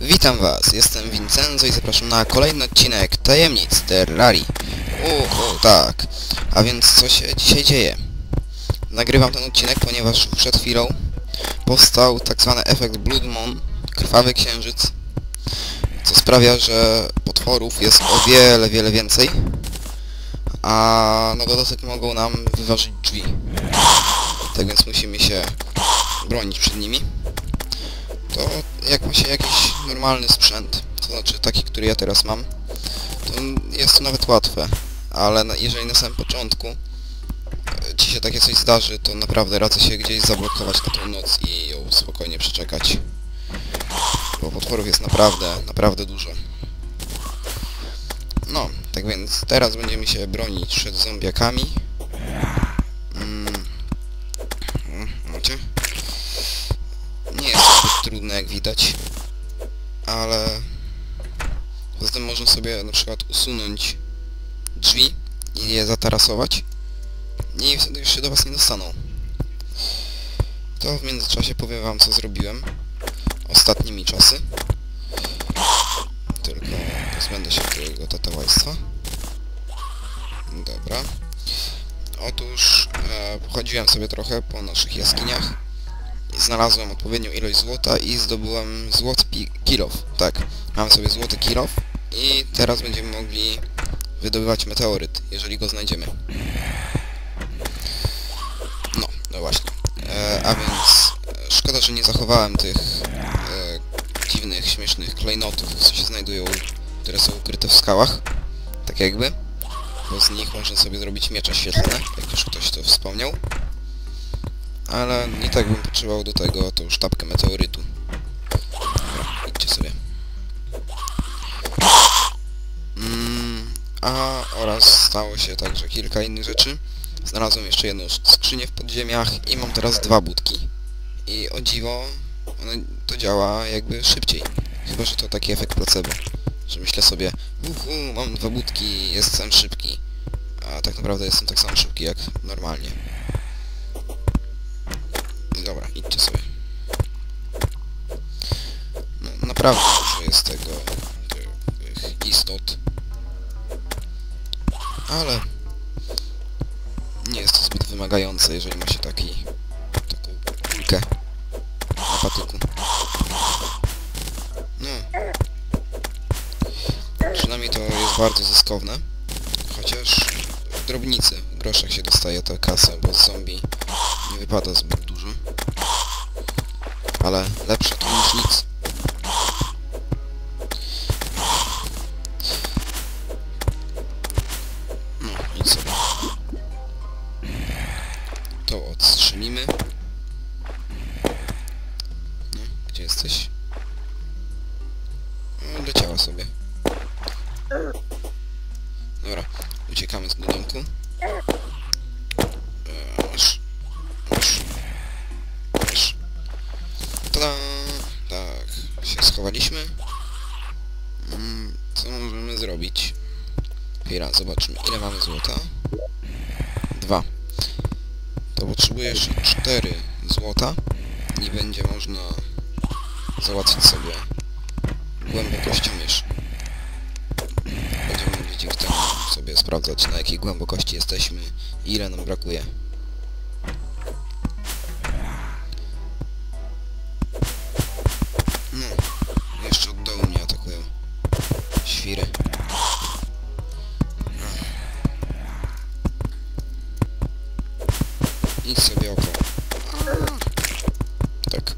Witam was, jestem Vincenzo i zapraszam na kolejny odcinek Tajemnic Terrarii. O, tak. A więc co się dzisiaj dzieje? Nagrywam ten odcinek, ponieważ przed chwilą powstał tak zwany efekt Blood Moon, krwawy księżyc, co sprawia, że potworów jest o wiele, wiele więcej, a na dodatek mogą nam wyważyć drzwi. Tak więc musimy się bronić przed nimi to jak ma się jakiś normalny sprzęt, to znaczy taki, który ja teraz mam, to jest to nawet łatwe, ale jeżeli na samym początku e, ci się takie coś zdarzy, to naprawdę radzę się gdzieś zablokować na tą noc i ją spokojnie przeczekać. Bo potworów jest naprawdę, naprawdę dużo. No, tak więc teraz będziemy się bronić przed zombiakami. Widać, ale poza tym można sobie na przykład usunąć drzwi i je zatarasować i wtedy już się do was nie dostaną. To w międzyczasie powiem wam co zrobiłem ostatnimi czasy. Tylko pozbędę się tego tatowaństwa. Dobra. Otóż e, pochodziłem sobie trochę po naszych jaskiniach znalazłem odpowiednią ilość złota i zdobyłem złoty kilof. Tak, mamy sobie złoty kilof i teraz będziemy mogli wydobywać meteoryt, jeżeli go znajdziemy. No, no właśnie. E, a więc e, szkoda, że nie zachowałem tych e, dziwnych, śmiesznych klejnotów, co się znajdują, które są ukryte w skałach. Tak jakby. Bo z nich można sobie zrobić miecze świetlne, jak już ktoś to wspomniał ale i tak bym potrzebował do tego tą sztabkę meteorytu. Dobra, idźcie sobie. Mm, a oraz stało się także kilka innych rzeczy. Znalazłem jeszcze jedną skrzynię w podziemiach i mam teraz dwa budki. I o dziwo, to działa jakby szybciej. Chyba, że to taki efekt placebo. Że myślę sobie, uhu, mam dwa budki, jestem szybki. A tak naprawdę jestem tak samo szybki jak normalnie. Dobra, idźcie sobie. No, naprawdę dużo jest tego, tych istot. Ale nie jest to zbyt wymagające, jeżeli ma się taki, taką kulkę na patyku. No. Przynajmniej to jest bardzo zyskowne. Chociaż drobnicy, w groszach się dostaje tę kasę, bo z zombie nie wypada zbyt. Ale lepsze to niż nic. No, idź sobie. To odstrzelimy. No, gdzie jesteś? No, leciała sobie. Dobra, uciekamy do domku. Schowaliśmy. Mm, co możemy zrobić? Chwila, zobaczmy, ile mamy złota. Dwa. To potrzebuję jeszcze cztery złota i będzie można załatwić sobie głębokościomierz. Będziemy mogli sobie sprawdzać na jakiej głębokości jesteśmy i ile nam brakuje. Idź sobie oko. Tak.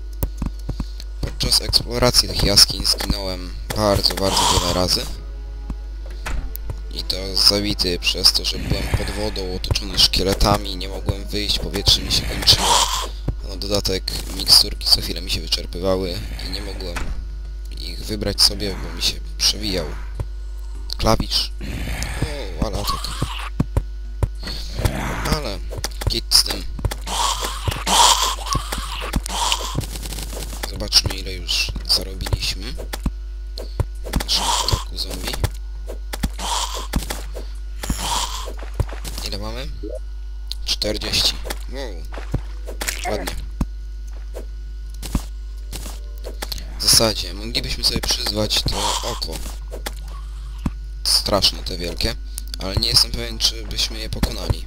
Podczas eksploracji tych jaskiń zginąłem bardzo, bardzo wiele razy. I to zabity przez to, że byłem pod wodą, otoczony szkieletami, nie mogłem wyjść, powietrze mi się kończyło. Na dodatek miksturki co chwilę mi się wyczerpywały i nie mogłem ich wybrać sobie, bo mi się przewijał klawisz. O, ale atak. 40. Wow. Ładnie. zasadzie moglibyśmy sobie przyzwać to oko. Straszne te wielkie, ale nie jestem pewien, czy byśmy je pokonali.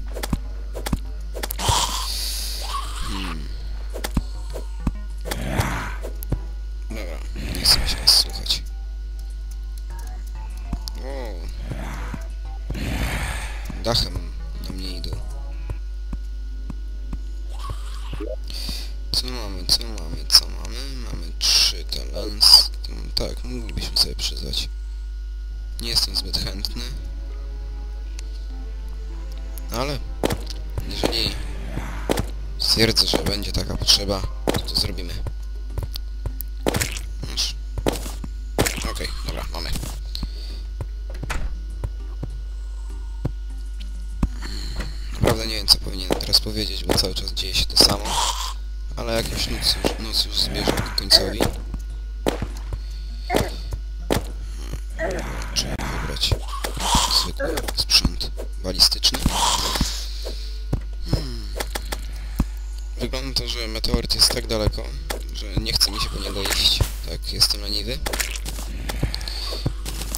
Przyznać. Nie jestem zbyt chętny. Ale jeżeli stwierdzę, że będzie taka potrzeba, to to zrobimy. Okej, dobra, mamy. Naprawdę nie wiem co powinienem teraz powiedzieć, bo cały czas dzieje się to samo. Ale jakoś noc już, noc już zmierza ku końcowi. Że meteoryt jest tak daleko, że nie chce mi się po niego iść. Tak, jestem leniwy.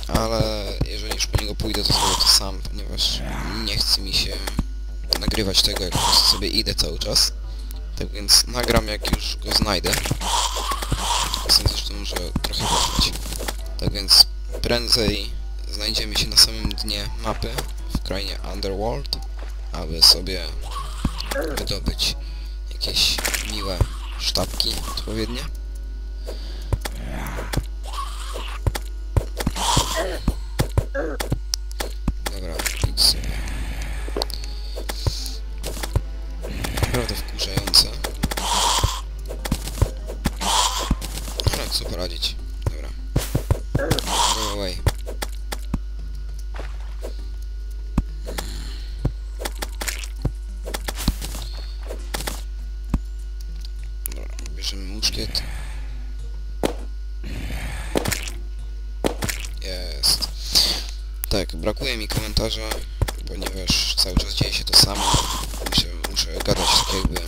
Ale jeżeli już po niego pójdę, to zrobię to sam, ponieważ nie chce mi się nagrywać tego, jak po sobie idę cały czas. Tak więc nagram jak już go znajdę. Chcę zresztą, że trochę potrwać. Tak więc prędzej znajdziemy się na samym dnie mapy w krainie Underworld, aby sobie wydobyć jakieś miłe sztabki odpowiednie. Dobra, sobie. Naprawdę wkurzające. Ale co poradzić. Mi komentarza, ponieważ cały czas dzieje się to samo. Muszę, muszę gadać tak jakby,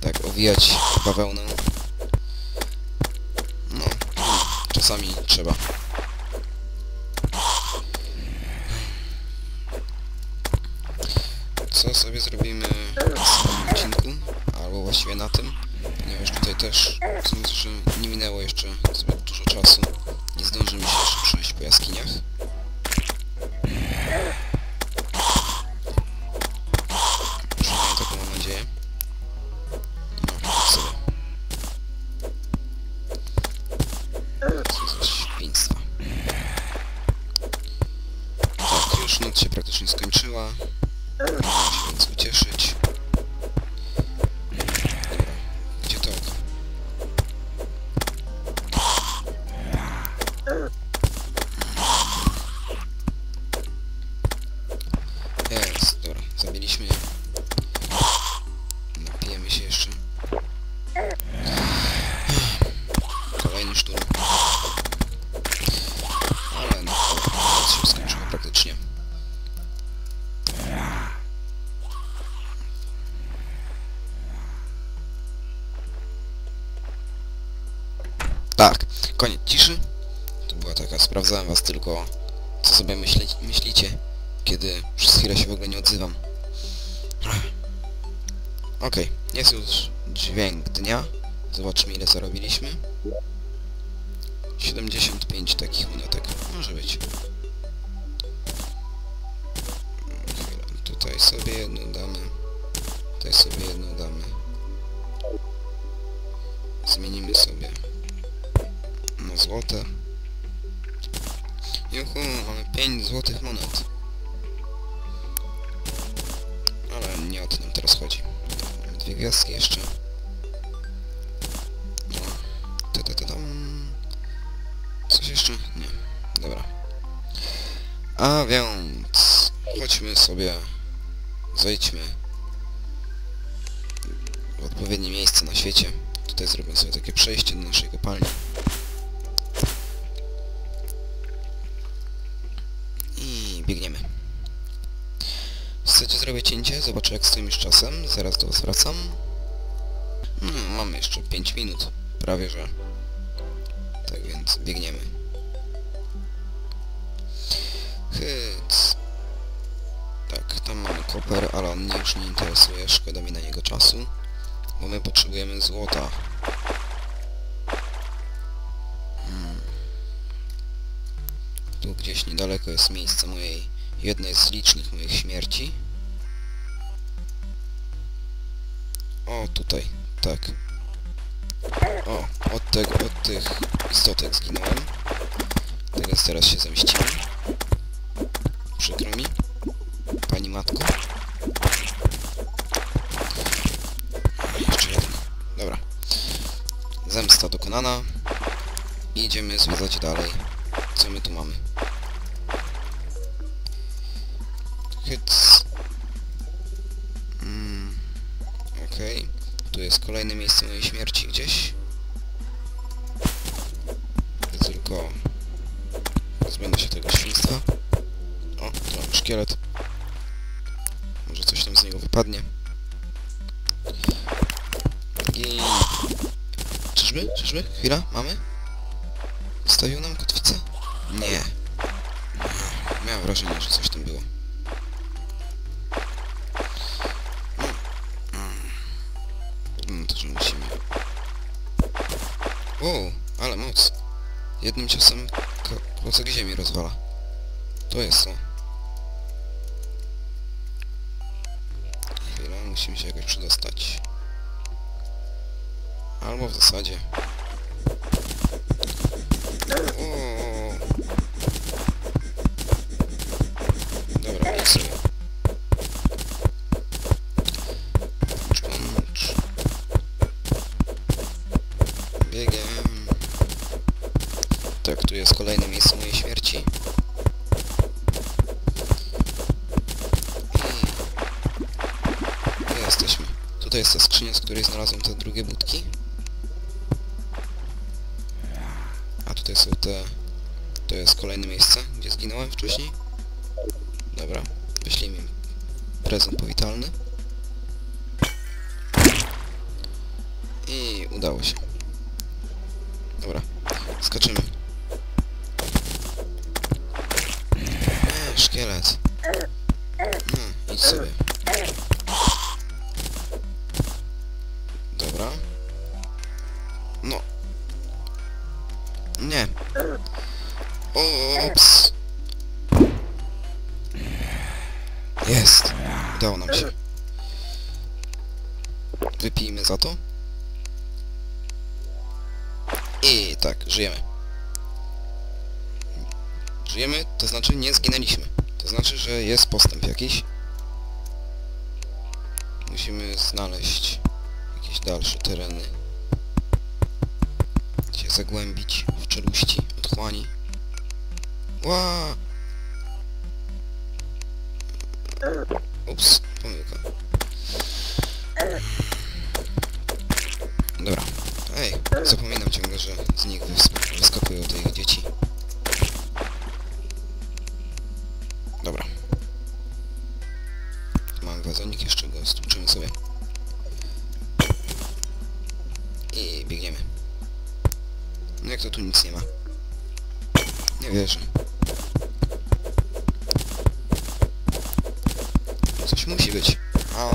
tak, owijać bawełnę. No, czasami trzeba. Koniec ciszy. To była taka, sprawdzałem was tylko, co sobie myśli, myślicie, kiedy przez chwilę się w ogóle nie odzywam. Okej, jest już dźwięk dnia. Zobaczmy ile zarobiliśmy. 75 takich monetek. Może być. Tutaj sobie jedną damy. Tutaj sobie jedną damy. Zmienimy sobie złote. Juhu, mamy 5 złotych monet. Ale nie o to nam teraz chodzi. Dwie gwiazdki jeszcze. No. Coś jeszcze? Nie. Dobra. A więc... Chodźmy sobie... Zejdźmy w odpowiednie miejsce na świecie. Tutaj zrobię sobie takie przejście do naszej kopalni. Zrobić cięcie? Zobaczę jak stoimy z czasem. Zaraz do was wracam. No, mamy jeszcze 5 minut. Prawie, że. Tak więc biegniemy. Hyc. Tak, tam mamy koper, ale on mnie już nie interesuje, szkoda mi na niego czasu. Bo my potrzebujemy złota. Hmm. Tu gdzieś niedaleko jest miejsce mojej, jednej z licznych moich śmierci. O, tutaj, tak. O, od, tego, od tych istotek zginąłem. Więc teraz się zemścimy. Przykro mi. Pani matko. Jeszcze jeden. Dobra. Zemsta dokonana. Idziemy zwiedzać dalej. Co my tu mamy? Hyc. Kolejne miejsce mojej śmierci gdzieś. Tylko pozbędę się tego świństwa. O, mam szkielet. Może coś tam z niego wypadnie. I... Czyżby? Czyżby? Chwila, mamy? Zostawił nam kotwicę? Nie. Miałem wrażenie, że coś Jednym ciosem ko- klocek ziemi rozwala. To jest to. Chwila, musimy się jakoś przedostać. Albo w zasadzie... O. Dobra. Pomóż, pomóż. Biegiem. Tak, tu jest kolejne miejsce mojej śmierci. Tu jesteśmy. Tutaj jest ta skrzynia, z której znalazłem te drugie budki. A tutaj są te... To jest kolejne miejsce, gdzie zginąłem wcześniej. Dobra, wyślijmy im prezent powitalny. I udało się. Dobra, skaczymy. Wypijmy za to. I tak, żyjemy. Żyjemy, to znaczy nie zginęliśmy. To znaczy, że jest postęp jakiś. Musimy znaleźć jakieś dalsze tereny. Się zagłębić w czeluści otchłani. Ła! Ups, pomyłka. Dobra. Ej, zapominam ciągle, że z nich wys- wyskakują te ich dzieci. Dobra. Mam wazonik, jeszcze go stłuczymy sobie. I biegniemy. No jak to tu nic nie ma? Nie wierzę. Coś musi być. A...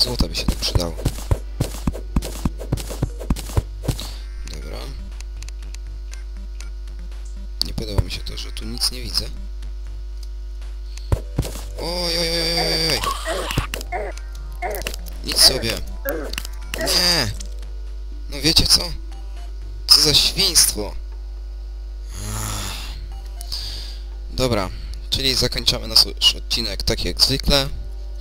złota by się tak przydało. Dobra. Nie podoba mi się to, że tu nic nie widzę. Oj, oj, oj, oj, oj. Nic sobie. Nie. No wiecie co? Co za świństwo. Dobra, czyli zakończamy nasz odcinek tak jak zwykle.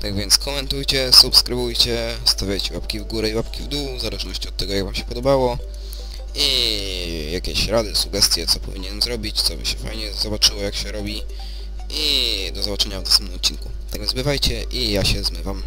Tak więc komentujcie, subskrybujcie, stawiajcie łapki w górę i łapki w dół, w zależności od tego jak wam się podobało. I jakieś rady, sugestie, co powinienem zrobić, co by się fajnie zobaczyło jak się robi. I do zobaczenia w następnym odcinku. Tak więc bywajcie i ja się zmywam.